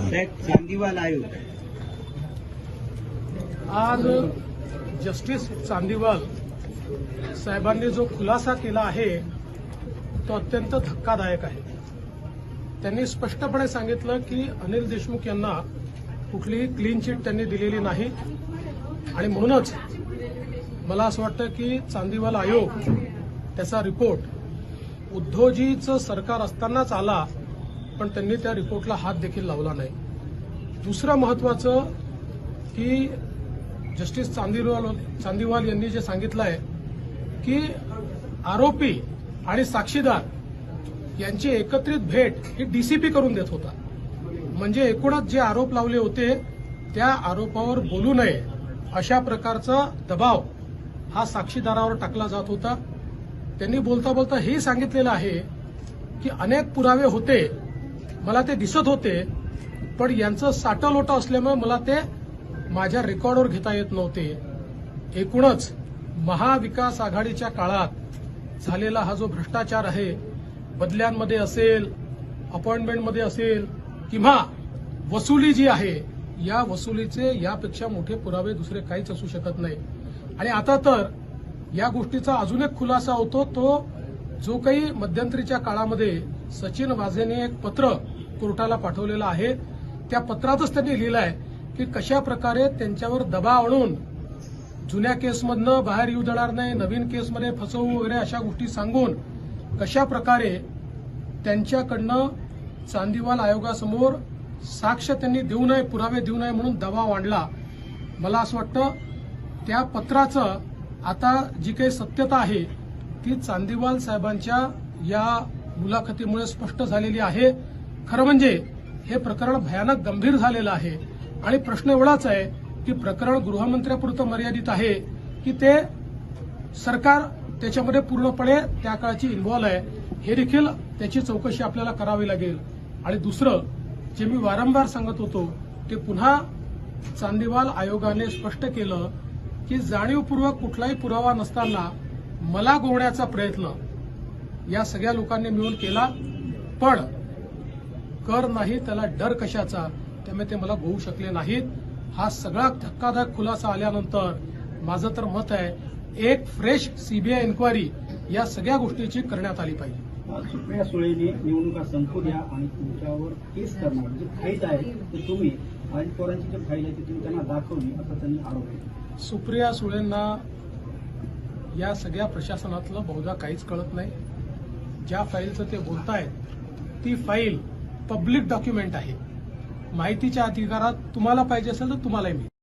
चांदीवाल आयोग आज जस्टिस चांदीवाल साहेबांनी जो खुलासा केला आहे तो अत्यंत धक्कादायक आहे. त्यांनी स्पष्टपणे सांगितलं की अनिल देशमुख यांना कुठलीही क्लीन चिट त्यांनी दिलेली नाही. आणि म्हणूनच मला असं वाटतं की चांदीवाल आयोग त्याचा रिपोर्ट उद्धवजीचं सरकार असतानाच आला पण त्यांनी त्या रिपोर्टला हात देखील लावला नाही. दुसरं महत्वाचं की जस्टिस चांदीवाल हो- चांदीवाल यांनी जे सांगितलं आहे की आरोपी आणि साक्षीदार यांची एकत्रित भेट ही डीसीपी करून देत होता. म्हणजे एकूणच जे आरोप लावले होते त्या आरोपावर बोलू नये अशा प्रकारचा दबाव हा साक्षीदारावर टाकला जात होता. त्यांनी बोलता बोलता हे सांगितलेलं आहे की अनेक पुरावे होते मला ते दिसत होते पण यांचं साटलोटं असल्यामुळे मला ते माझ्या रेकॉर्डवर घेता येत नव्हते. एकूणच महाविकास आघाडीच्या काळात झालेला हा जो भ्रष्टाचार आहे बदल्यांमध्ये असेल अपॉइंटमेंटमध्ये असेल किंवा वसुली जी आहे या वसुलीचे यापेक्षा मोठे पुरावे दुसरे काहीच असू शकत नाही. आणि आता तर या गोष्टीचा अजून एक खुलासा होतो तो जो काही मध्यंतरीच्या काळामध्ये सचिन वाझेने एक पत्र कोर्टाला पाठवलेलं आहे. त्या पत्रातच त्यांनी लिहिलं आहे की कशा प्रकारे त्यांच्यावर दबाव आणून जुन्या केसमधनं बाहेर येऊ देणार नाही नवीन केसमध्ये फसवू वगैरे अशा गोष्टी सांगून कशा प्रकारे त्यांच्याकडनं चांदीवाल आयोगासमोर साक्ष त्यांनी देऊ नये पुरावे देऊ नये म्हणून दबाव आणला. मला असं वाटतं त्या पत्राचं आता जी काही सत्यता आहे ती चांदीवाल साहेबांच्या या मुलाखतीमुळे स्पष्ट झालेली आहे. खरं म्हणजे हे प्रकरण भयानक गंभीर झालेलं आहे. आणि प्रश्न एवढाच आहे की प्रकरण गृहमंत्र्यापुरतं मर्यादित आहे की ते सरकार त्याच्यामध्ये पूर्णपणे त्या काळाची इन्व्हॉल्व आहे. हे देखील त्याची चौकशी आपल्याला करावी लागेल. आणि दुसरं जे मी वारंवार सांगत होतो ते पुन्हा चांदीवाल आयोगाने स्पष्ट केलं की जाणीवपूर्वक कुठलाही पुरावा नसताना मला गोवण्याचा प्रयत्न या सगळ्या लोकांनी मिळून केला. पण कर नाही त्याला डर कशाचा? त्यामुळे ते मला गोवू शकले नाहीत. हा सगळा धक्कादायक खुलासा आल्यानंतर माझं तर मत आहे एक फ्रेश सीबीआय इन्क्वायरी या सगळ्या गोष्टीची करण्यात आली पाहिजे. सुप्रिया सुळेने निवडणुका संपू द्या आणि तुमच्यावर केस करणार जे फाईल आहे ते तुम्ही पवारांची जी फाईल आहे ती तुम्ही त्यांना दाखवली असा त्यांनी आरोप केला. सुप्रिया सुळेंना या सगळ्या प्रशासनातलं बहुधा काहीच कळत नाही. ज्या फाईलचं ते बोलतायत ती फाईल पब्लिक डॉक्युमेंट आहे. माहितीच्या अधिकारात तुम्हाला पाहिजे असेल तर तुम्हालाही मिळेल.